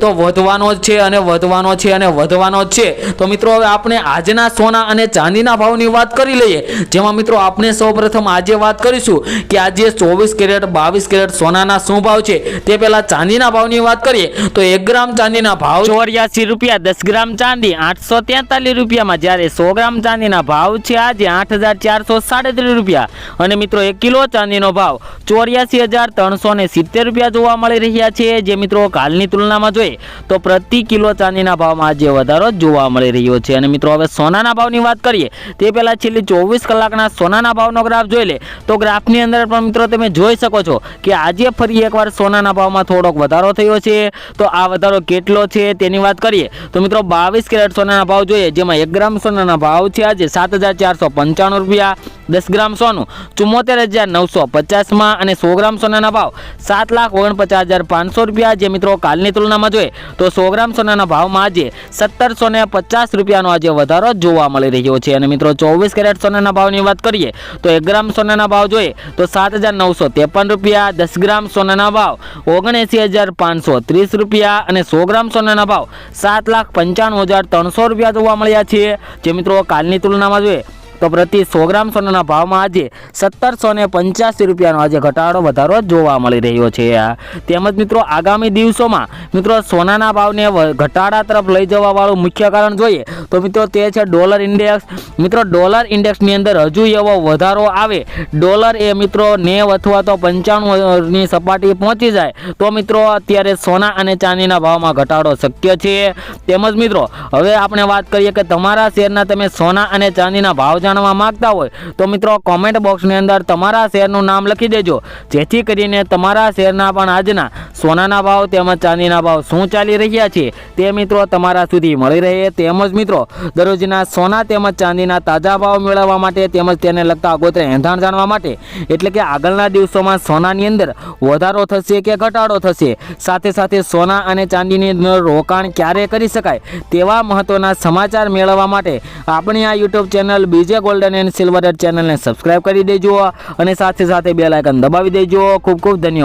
તો વધવાનો જ છે અને વધવાનો છે અને વધવાનો જ છે. તો મિત્રો, હવે આપણે આજના સોના અને ચાંદીના ભાવની વાત કરી લઈએ. જેમાં મિત્રો આપણે સૌપ્રથમ આજે વાત કરીશું કે આજે ચોવીસ કેરેટ, બાવીસ કેરેટ સોનાના શું ભાવ છે? તે પહેલાં ચાંદીના ભાવની વાત કરીએ. તો એક ગ્રામ ચાંદીના ભાવ ચોર્યાસી રૂપિયા, દસ ગ્રામ ચાંદી, આઠસો તેતાલીસ રૂપિયામાં જ્યારે સો ગ્રામ ચાંદીના ભાવ છે આજે આઠ હજાર ચારસો સાડત્રીસ રૂપિયા. અને મિત્રો, એક કિલો ચાંદીનો ભાવ ચોર્યાસી હજાર ત્રણસો સિત્તેર રૂપિયા જોવા મળી રહ્યા છે. જે મિત્રો, કાલની તુલનામાં જોઈએ તો પ્રતિ કિલો ચાંદીના ભાવમાં આજે વધારો જોવા મળી રહ્યો છે. અને મિત્રો, હવે સોનાના ભાવની વાત કરીએ, તે પહેલાં છેલ્લી ચોવીસ કલાકના સોનાના ભાવનો ગ્રાફ જોઈ લે. તો ગ્રાફની અંદર પણ મિત્રો, તમે જોઈ શકો છો કે આજે ફરી એકવાર સોનાના ભાવમાં થોડોક વધારો થયો છે. તો આ વધારો કેટલો છે તેની વાત કરીએ. તો મિત્રો, બાવીસ કેરેટ સોનાના ભાવ જોઈએ, જેમાં એક ગ્રામ સોનાના ભાવ છે આજે સાત રૂપિયા. દસ ગ્રામ સોનું, ચુમ્મોતેર હજાર નવસો પચાસમાં અને સો ગ્રામ સોનાના ભાવ સાત લાખ ઓગણપચાસ હજાર પાંચસો રૂપિયા. જે મિત્રો કાલની તુલનામાં જોઈએ તો સો ગ્રામ સોનાના ભાવમાં આજે સત્તરસો ને પચાસ રૂપિયાનો આજે વધારો જોવા મળી રહ્યો છે. અને મિત્રો ચોવીસ કેરેટ સોનાના ભાવની વાત કરીએ તો એક ગ્રામ સોનાના ભાવ જોઈએ તો સાત હજાર નવસો ત્રેપન રૂપિયા. દસ ગ્રામ સોનાના ભાવ ઓગણએંસી હજાર પાંચસો ત્રીસ રૂપિયા અને સો ગ્રામ સોનાના ભાવ સાત લાખ પંચાણું હજાર ત્રણસો રૂપિયા જોવા મળ્યા છે. જે મિત્રો કાલની તુલનામાં જોઈએ તો પ્રતિ સો ગ્રામ સોનાના ભાવમાં આજે સત્તરસો ને પંચ્યાસી રૂપિયાનો આજે ઘટાડો વધારો જોવા મળી રહ્યો છે. તેમજ મિત્રો આગામી દિવસોમાં મિત્રો સોનાના ભાવને ઘટાડા તરફ લઈ જવાવાળું મુખ્ય કારણ જોઈએ તો મિત્રો તે છે ડોલર ઇન્ડેક્સ. મિત્રો ડોલર ઇન્ડેક્સની અંદર હજુ એવો વધારો આવે. ડોલર એ મિત્રો નેવ અથવા તો પંચાણુંની સપાટી પહોંચી જાય તો મિત્રો અત્યારે સોના અને ચાંદીના ભાવમાં ઘટાડો શક્ય છે. તેમજ મિત્રો હવે આપણે વાત કરીએ કે તમારા શેરના તમે સોના અને ચાંદીના ભાવ જાણવા માગતા હોય તો મિત્રો કોમેન્ટ બોક્સની અંદર તમારા શેરનું નામ લખી દેજો. જેથી કરીને તમારા શેરના પણ આજના સોનાના ભાવ તેમજ ચાંદીના ભાવ શું ચાલી રહ્યા છે તે મિત્રો તમારા સુધી મળી રહે. તેમજ મિત્રો, દરરોજના સોના તેમજ ચાંદીના તાજા ભાવ મેળવવા માટે તેમજ તેને લગતા અગોતરા એંધાણ જાણવા માટે, એટલે કે આગળના દિવસોમાં સોનાની અંદર વધારો થશે કે ઘટાડો થશે, સાથે સાથે સોના અને ચાંદીની અંદર રોકાણ ક્યારે કરી શકાય તેવા મહત્વના સમાચાર મેળવવા માટે આપણી આ YouTube channel BJ golden and silver ચેનલને સબસ્ક્રાઈબ કરી દેજો અને સાથે સાથે બે લાયકન દબાવી દેજો. ખૂબ ખૂબ ધન્યવાદ.